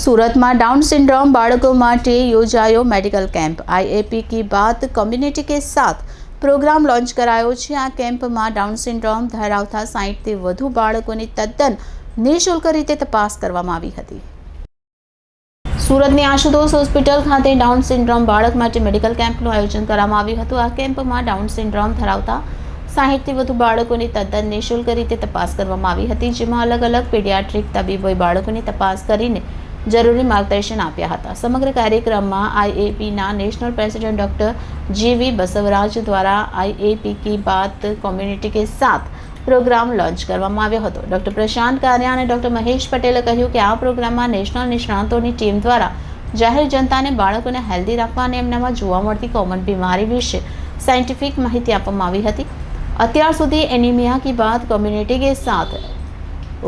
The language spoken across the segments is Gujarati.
સુરતમાં ડાઉન સિન્ડ્રોમ બાળકો માટે યોજાયો મેડિકલ કેમ્પ. આઈએપી કી બાત કમ્યુનિટી કે સાથ પ્રોગ્રામ લોન્ચ કરાયો છે. આ કેમ્પમાં ડાઉન સિન્ડ્રોમ ધરાવતા સાહીઠથી વધુ બાળકોની તદ્દન નિઃશુલ્ક રીતે તપાસ કરવામાં આવી હતી. સુરતની આશુતોષ હોસ્પિટલ ખાતે ડાઉન સિન્ડ્રોમ બાળક માટે મેડિકલ કેમ્પનું આયોજન કરવામાં આવ્યું હતું. આ કેમ્પમાં ડાઉન સિન્ડ્રોમ ધરાવતા સાહીઠથી વધુ બાળકોની તદ્દન નિઃશુલ્ક રીતે તપાસ કરવામાં આવી હતી, જેમાં અલગ અલગ પીડિયાટ્રિક તબીબોએ બાળકોની તપાસ કરીને જરૂરી માર્ગદર્શન આપ્યા હતા. સમગ્ર કાર્યક્રમમાં આઈએપીના નેશનલ પ્રેસિડેન્ટ ડૉક્ટર જીવી બસવરાજ દ્વારા આઈએપી કી બાત કોમ્યુનિટી કે સાથ પ્રોગ્રામ લોન્ચ કરવામાં આવ્યો હતો. ડૉક્ટર પ્રશાંત કારિયા અને ડૉક્ટર મહેશ પટેલે કહ્યું કે આ પ્રોગ્રામમાં નેશનલ નિષ્ણાતોની ટીમ દ્વારા જાહેર જનતાને બાળકોને હેલ્ધી રાખવા અને એમનામાં જોવા મળતી કોમન બીમારી વિશે સાયન્ટિફિક માહિતી આપવામાં આવી હતી. અત્યાર સુધી એનિમિયા કી બાત કોમ્યુનિટી કે સાથ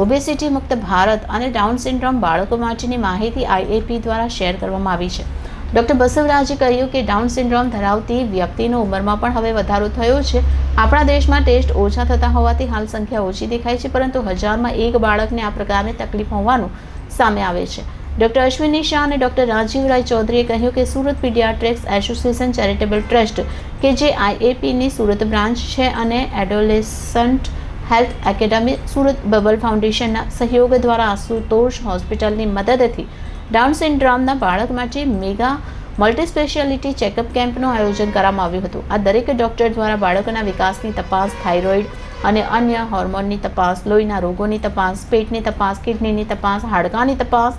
ઓબેસિટી મુક્ત ભારત અને ડાઉન સિન્ડ્રોમ બાળકો માટેની માહિતી આઈએપી દ્વારા શેર કરવામાં આવી છે. ડૉક્ટર બસવરાજે કહ્યું કે ડાઉન સિન્ડ્રોમ ધરાવતી વ્યક્તિનો ઉંમરમાં પણ હવે વધારો થયો છે. આપણા દેશમાં ટેસ્ટ ઓછા થતા હોવાથી હાલ સંખ્યા ઓછી દેખાય છે, પરંતુ હજારમાં એક બાળકને આ પ્રકારની તકલીફ હોવાનું સામે આવે છે. ડૉક્ટર અશ્વિની શાહ અને ડૉક્ટર રાજીવરાય ચૌધરીએ કહ્યું કે Surat pediatrics association charitable trust, કે જે આઈએપીની સુરત બ્રાન્ચ છે અને adolescent health academy, Surat bubble ફાઉન્ડેશનના સહયોગ દ્વારા આશુતોષ હોસ્પિટલની મદદથી ડાઉન સિન્ડ્રોમના બાળક માટે મેગા મલ્ટી સ્પેશિયાલિટી ચેકઅપ કેમ્પનું આયોજન કરવામાં આવ્યું હતું. આ દરેક ડૉક્ટર દ્વારા બાળકોના વિકાસની તપાસ, થાઇરોઇડ અને અન્ય હોર્મોનની તપાસ, લોહીના રોગોની તપાસ, પેટની તપાસ, કિડનીની તપાસ, હાડકાની તપાસ,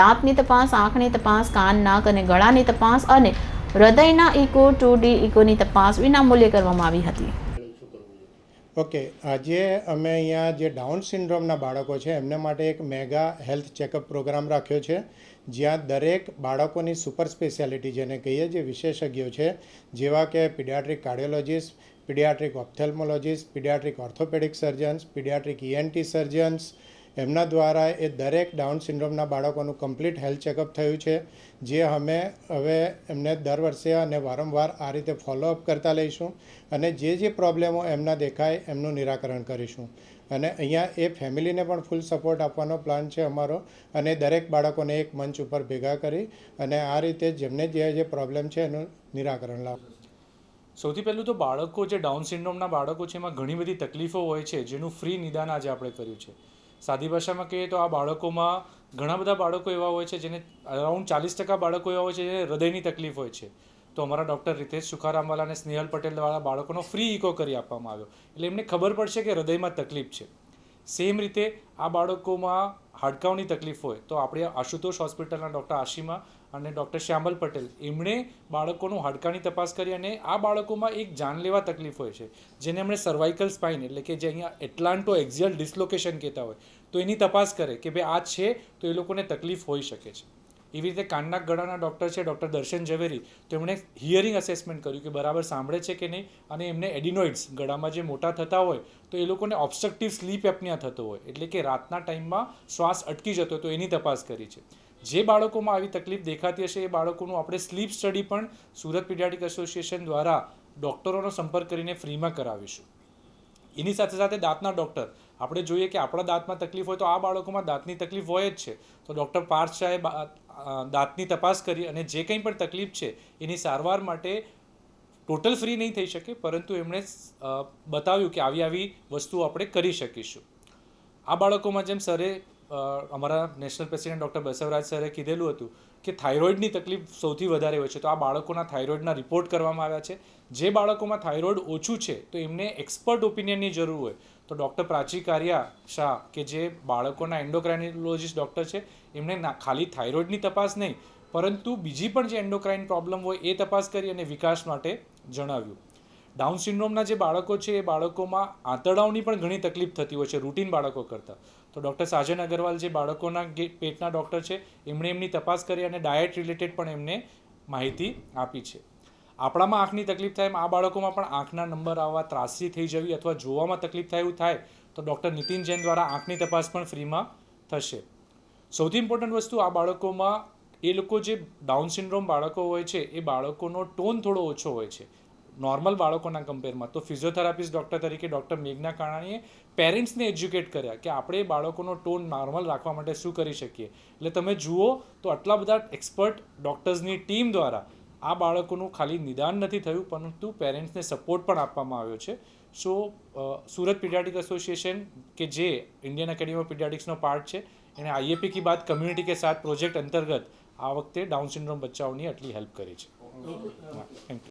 દાંતની તપાસ, આંખની તપાસ, કાન, નાક અને ગળાની તપાસ અને હૃદયના ઇકો ટુ ડી ઇકોની તપાસ વિનામૂલ્યે કરવામાં આવી હતી. ઓકે, આજે અમે અહીંયા જે ડાઉન સિન્ડ્રોમના બાળકો છે, એમને માટે એક મેગા હેલ્થ ચેકઅપ પ્રોગ્રામ રાખ્યો છે, જ્યાં દરેક બાળકોની સુપર સ્પેશિયાલિટી જેને કહીએ, જે વિશેષજ્ઞો છે, જેવા કે paediatric cardiologist, paediatric ophthalmologist, paediatric orthopaedic surgeons, paediatric ENT surgeons એમના દ્વારા એ દરેક ડાઉન સિન્ડ્રોમના બાળકોનું કમ્પ્લીટ હેલ્થ ચેકઅપ થયું છે, જે અમે હવે એમને દર વર્ષે અને વારંવાર આ રીતે ફોલોઅપ કરતા લઈશું અને જે જે પ્રોબ્લેમો એમના દેખાય એમનું નિરાકરણ કરીશું. અને અહીંયા એ ફેમિલીને પણ ફૂલ સપોર્ટ આપવાનો પ્લાન છે અમારો અને દરેક બાળકોને એક મંચ ઉપર ભેગા કરી અને આ રીતે જેમને જે જે પ્રોબ્લેમ છે એનું નિરાકરણ લાવ. સૌથી પહેલું તો બાળકો જે ડાઉન સિન્ડ્રોમના બાળકો છે, એમાં ઘણી બધી તકલીફો હોય છે, જેનું ફ્રી નિદાન આજે આપણે કર્યું છે. સાદી ભાષામાં કહીએ તો આ બાળકોમાં ઘણા બધા બાળકો એવા હોય છે જેને અરાઉન્ડ ચાલીસ ટકા બાળકો એવા હોય છે જેને હૃદયની તકલીફ હોય છે. તો અમારા ડૉક્ટર રિતેશ સુખારામવાલા અને સ્નેહલ પટેલ દ્વારા બાળકોનો ફ્રી ઇકો કરી આપવામાં આવ્યો. એટલે એમને ખબર પડશે કે હૃદયમાં તકલીફ છે. સેમ રીતે આ બાળકોમાં હાડકાંની તકલીફ હોય તો આપણે આશુતોષ હોસ્પિટલના ડૉક્ટર આશીમા અને ડૉક્ટર શ્યામલ પટેલ એમણે બાળકોનું હાડકાની તપાસ કરી અને આ બાળકોમાં એક જાનલેવા તકલીફ હોય છે, જેને એમણે સર્વાઇકલ સ્પાઇન એટલે કે જે અહીંયા એટલાન્ટો એક્ઝિયલ ડિસ્લોકેશન કહેતા હોય, તો એની તપાસ કરે કે ભાઈ આ છે તો એ લોકોને તકલીફ હોઈ શકે છે. એવી રીતે કાનના ગળાના ડૉક્ટર છે, ડૉક્ટર દર્શન ઝવેરી, તેમણે હિયરિંગ અસેસમેન્ટ કર્યું કે બરાબર સાંભળે છે કે નહીં અને એમને એડિનોઇડ્સ ગળામાં જે મોટા થતા હોય તો એ લોકોને ઓબ્સ્ટ્રક્ટિવ સ્લીપ એપનિયા થતો હોય, એટલે કે રાતના ટાઈમમાં શ્વાસ અટકી જતો તો એની તપાસ કરી છે. જે બાળકોમાં આવી તકલીફ દેખાતી હશે એ બાળકોનું આપણે સ્લીપ સ્ટડી પણ સુરત પીડિયાટિક એસોસિએશન દ્વારા ડૉક્ટરોનો સંપર્ક કરીને ફ્રીમાં કરાવીશું. એની સાથે સાથે દાંતના ડૉક્ટર, આપણે જોઈએ કે આપણા દાંતમાં તકલીફ હોય તો આ બાળકોમાં દાંતની તકલીફ હોય જ છે. તો ડૉક્ટર પાર્થ શાહે દાંતની તપાસ કરી અને જે કંઈ પણ તકલીફ છે, એની સારવાર માટે ટોટલ ફ્રી નહીં થઈ શકે, પરંતુ એમણે બતાવ્યું કે આવી આવી વસ્તુઓ આપણે કરી શકીશું. આ બાળકોમાં જેમ સરે અમારા નેશનલ પ્રેસિડેન્ટ ડૉક્ટર બસવરાજ સરે કીધેલું હતું કે થાઇરોઇડની તકલીફ સૌથી વધારે હોય છે. તો આ બાળકોના થાઇરોઇડના રિપોર્ટ કરવામાં આવ્યા છે. જે બાળકોમાં થાઇરોઇડ ઓછું છે, તો એમને એક્સપર્ટ ઓપિનિયનની જરૂર હોય. તો ડૉક્ટર પ્રાચી કારિયા શાહ, કે જે બાળકોના એન્ડોક્રાઇનોલોજીસ્ટ ડૉક્ટર છે એમણે ખાલી થાઇરોઇડની તપાસ નહીં, પરંતુ બીજી પણ જે એન્ડોક્રાઇન પ્રોબ્લેમ હોય એ તપાસ કરી અને વિકાસ માટે જણાવ્યું. ડાઉન સિન્ડ્રોમના જે બાળકો છે, એ બાળકોમાં આંતરડાઓની પણ ઘણી તકલીફ થતી હોય છે, રૂટીન બાળકો કરતાં. તો ડૉક્ટર સાજન અગરવાલ જે બાળકોના પેટના ડૉક્ટર છે, એમણે એમની તપાસ કરી અને ડાયટ રિલેટેડ પણ એમને માહિતી આપી છે. આપણામાં આંખની તકલીફ થાય એમ આ બાળકોમાં પણ આંખના નંબર આવવા ત્રાસી થઈ જવી અથવા જોવામાં તકલીફ થાય એવું થાય તો ડૉક્ટર નીતિન જૈન દ્વારા આંખની તપાસ પણ ફ્રીમાં થશે. સૌથી ઇમ્પોર્ટન્ટ વસ્તુ આ બાળકોમાં એ લોકો જે ડાઉન સિન્ડ્રોમ બાળકો હોય છે, એ બાળકોનો ટોન થોડો ઓછો હોય છે. નોર્મલ બાળકોના કમ્પેરમાં તો ફિઝિયોથેરાપિસ્ટ ડૉક્ટર તરીકે ડૉક્ટર મેઘના કાણાણીએ પેરેન્ટ્સને એજ્યુકેટ કર્યા કે આપણે બાળકોનો ટોન નોર્મલ રાખવા માટે શું કરી શકીએ. એટલે તમે જુઓ તો આટલા બધા એક્સપર્ટ ડૉક્ટર્સની ટીમ દ્વારા આ બાળકોનું ખાલી નિદાન નથી થયું પરંતુ પેરેન્ટ્સને સપોર્ટ પણ આપવામાં આવ્યો છે. સો સુરત પીડિયાટિક એસોસિએશન કે જે ઇન્ડિયન એકેડેમી ઓફ પીડિયાટિક્સનો પાર્ટ છે એણે આઈએપી કી બાદ કમ્યુનિટી કે સાથ પ્રોજેક્ટ અંતર્ગત આ વખતે ડાઉન સિન્ડ્રોમ બચ્ચાઓની આટલી હેલ્પ કરી છે. Thank you